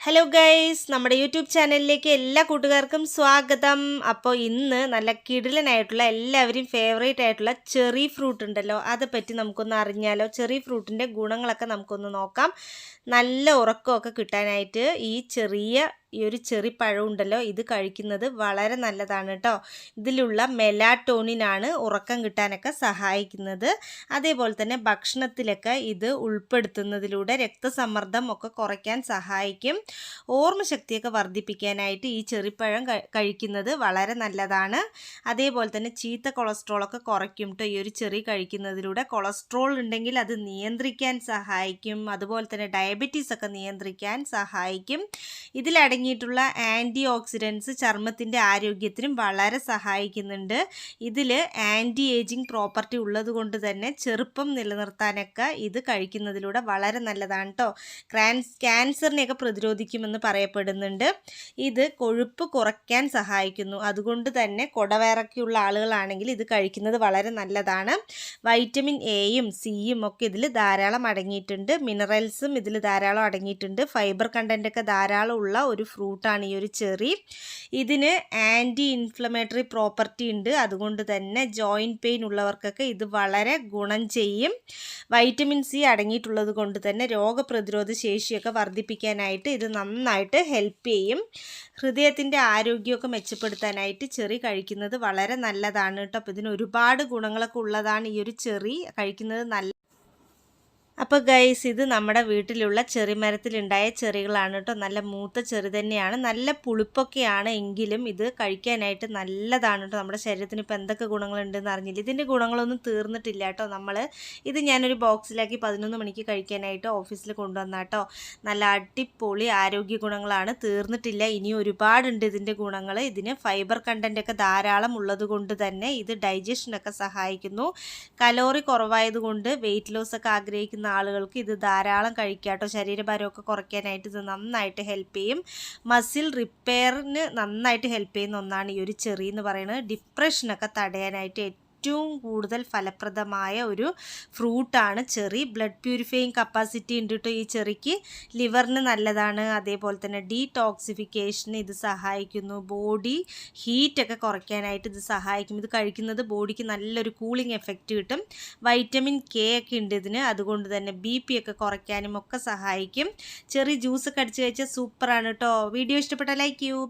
Hello guys നമ്മുടെ YouTube ചാനലിലേക്ക് എല്ലാ കൂട്ടുകാർക്കും സ്വാഗതം. അപ്പോൾ ഇന്ന് നല്ല കിടിലനായിട്ടുള്ള എല്ലാവരും ഫേവറേറ്റ് ആയിട്ടുള്ള ചെറി ഫ്രൂട്ട് ഉണ്ടല്ലോ. അതെപ്പറ്റി പറ്റി നമുക്കൊന്ന് അറിഞ്ഞാലോ. ചെറി ഫ്രൂട്ടിന്റെ ഗുണങ്ങളൊക്കെ നമുക്കൊന്ന് നോക്കാം. നല്ല ഉറക്കമൊക്കെ കിട്ടാനായിട്ട് ഈ ചെറിയ ഈ ഒരു ചെറി പഴമുണ്ടല്ലോ ഇത് കഴിക്കുന്നത് വളരെ നല്ലതാണ് കേട്ടോ ഇതിലുള്ള മെലാറ്റോണിനാണ് ഉറക്കം കിട്ടാനൊക്കെ സഹായിക്കുന്നത്. അതേപോലെ തന്നെ ഭക്ഷണത്തിലൊക്കെ ഇത് ഉൾപ്പെടുത്തുന്നതിലൂടെ രക്തസമ്മർദ്ദം ഒക്കെ കുറയ്ക്കാൻ സഹായിക്കും. ഓർമ്മശക്തിയൊക്കെ വർദ്ധിപ്പിക്കാനായിട്ട് ഈ ചെറിപ്പഴം കഴിക്കുന്നത് വളരെ നല്ലതാണ്. അതേപോലെ തന്നെ ചീത്ത കൊളസ്ട്രോളൊക്കെ കുറയ്ക്കും കേട്ടോ ഈ ഒരു ചെറി കഴിക്കുന്നതിലൂടെ. കൊളസ്ട്രോൾ ഉണ്ടെങ്കിൽ അത് നിയന്ത്രിക്കാൻ സഹായിക്കും. അതുപോലെ തന്നെ ഡയബറ്റീസ് ഒക്കെ നിയന്ത്രിക്കാൻ സഹായിക്കും. ഇതിലടങ്ങി അടങ്ങിയിട്ടുള്ള ആന്റി ഓക്സിഡൻസ് ചർമ്മത്തിന്റെ ആരോഗ്യത്തിനും വളരെ സഹായിക്കുന്നുണ്ട്. ഇതിൽ ആന്റി ഏജിങ് പ്രോപ്പർട്ടി ഉള്ളതുകൊണ്ട് തന്നെ ചെറുപ്പം നിലനിർത്താനൊക്കെ ഇത് കഴിക്കുന്നതിലൂടെ വളരെ നല്ലതാണ് കേട്ടോ ക്രാൻസ് ക്യാൻസറിനെയൊക്കെ പ്രതിരോധിക്കുമെന്ന് പറയപ്പെടുന്നുണ്ട്. ഇത് കൊഴുപ്പ് കുറയ്ക്കാൻ സഹായിക്കുന്നു. അതുകൊണ്ട് തന്നെ കുടവേറൊക്കെയുള്ള ആളുകളാണെങ്കിൽ ഇത് കഴിക്കുന്നത് വളരെ നല്ലതാണ്. വൈറ്റമിൻ എയും സിയും ഒക്കെ ഇതിൽ ധാരാളം അടങ്ങിയിട്ടുണ്ട്. മിനറൽസും ഇതിൽ ധാരാളം അടങ്ങിയിട്ടുണ്ട്. ഫൈബർ കണ്ടന്റൊക്കെ ധാരാളം ഉള്ള ഒരു ഫ്രൂട്ടാണ് ഈ ഒരു ചെറി. ഇതിന് ആന്റി ഇൻഫ്ലമേറ്ററി പ്രോപ്പർട്ടി ഉണ്ട്. അതുകൊണ്ട് തന്നെ ജോയിന്റ് പെയിൻ ഉള്ളവർക്കൊക്കെ ഇത് വളരെ ഗുണം ചെയ്യും. വൈറ്റമിൻ സി അടങ്ങിയിട്ടുള്ളത് കൊണ്ട് തന്നെ രോഗപ്രതിരോധ ശേഷിയൊക്കെ വർദ്ധിപ്പിക്കാനായിട്ട് ഇത് നന്നായിട്ട് ഹെൽപ്പ് ചെയ്യും. ഹൃദയത്തിന്റെ ആരോഗ്യമൊക്കെ മെച്ചപ്പെടുത്താനായിട്ട് ചെറി കഴിക്കുന്നത് വളരെ നല്ലതാണ് കേട്ടോ. അപ്പോൾ ഇതിന് ഒരുപാട് ഗുണങ്ങളൊക്കെ ഉള്ളതാണ് ഈ ഒരു ചെറി. കഴിക്കുന്നത് നല്ല അപ്പോൾ ഗൈസ് ഇത് നമ്മുടെ വീട്ടിലുള്ള ചെറി മരത്തിലുണ്ടായ ചെറികളാണ് കേട്ടോ നല്ല മൂത്ത ചെറി തന്നെയാണ്. നല്ല പുളിപ്പൊക്കെയാണ് എങ്കിലും ഇത് കഴിക്കാനായിട്ട് നല്ലതാണ് കേട്ടോ നമ്മുടെ ശരീരത്തിന് ഇപ്പോൾ എന്തൊക്കെ ഗുണങ്ങളുണ്ടെന്ന് അറിഞ്ഞില്ല. ഇതിന്റെ ഗുണങ്ങളൊന്നും തീർന്നിട്ടില്ല കേട്ടോ നമ്മൾ ഇത് ഞാനൊരു ബോക്സിലാക്കി പതിനൊന്ന് മണിക്ക് കഴിക്കാനായിട്ട് ഓഫീസിൽ കൊണ്ടുവന്ന കേട്ടോ നല്ല അടിപൊളി ആരോഗ്യ ഗുണങ്ങളാണ്. തീർന്നിട്ടില്ല. ഇനി ഒരുപാടുണ്ട് ഇതിന്റെ ഗുണങ്ങൾ ഇതിന് ഫൈബർ കണ്ടന്റൊക്കെ ധാരാളം ഉള്ളത് കൊണ്ട് തന്നെ ഇത് ഡൈജഷനൊക്കെ സഹായിക്കുന്നു. കലോറി കുറവായതുകൊണ്ട് വെയിറ്റ് ലോസ് ഒക്കെ ആഗ്രഹിക്കുന്ന ആളുകൾക്ക് ഇത് ധാരാളം കഴിക്കാട്ടോ. ശരീരഭാരമൊക്കെ കുറയ്ക്കാനായിട്ട് ഇത് നന്നായിട്ട് ഹെൽപ്പ് ചെയ്യും. മസിൽ റിപ്പയറിന് നന്നായിട്ട് ഹെൽപ്പ് ചെയ്യുന്ന ഒന്നാണ് ഈ ഒരു ചെറി എന്ന് പറയുന്നത്. ഡിപ്രഷനൊക്കെ തടയാനായിട്ട് ഏറ്റവും കൂടുതൽ ഫലപ്രദമായ ഒരു ഫ്രൂട്ടാണ് ചെറി. ബ്ലഡ് പ്യൂരിഫൈയിങ് കപ്പാസിറ്റി ഉണ്ട് ഈ ചെറിക്ക്. ലിവറിന് നല്ലതാണ്. അതേപോലെ തന്നെ ഡീടോക്സിഫിക്കേഷന് ഇത് സഹായിക്കുന്നു. ബോഡി ഹീറ്റൊക്കെ കുറയ്ക്കാനായിട്ട് ഇത് സഹായിക്കും. ഇത് കഴിക്കുന്നത് ബോഡിക്ക് നല്ലൊരു കൂളിംഗ് എഫക്റ്റ് കിട്ടും. വൈറ്റമിൻ കെ ഒക്കെ ഉണ്ട് ഇതിന്. അതുകൊണ്ട് തന്നെ ബി പി ഒക്കെ കുറയ്ക്കാനും ഒക്കെ സഹായിക്കും. ചെറിയ ജ്യൂസൊക്കെ അടിച്ച് കഴിച്ചാൽ സൂപ്പറാണ് കേട്ടോ വീഡിയോ ഇഷ്ടപ്പെട്ട ലൈക്ക് യു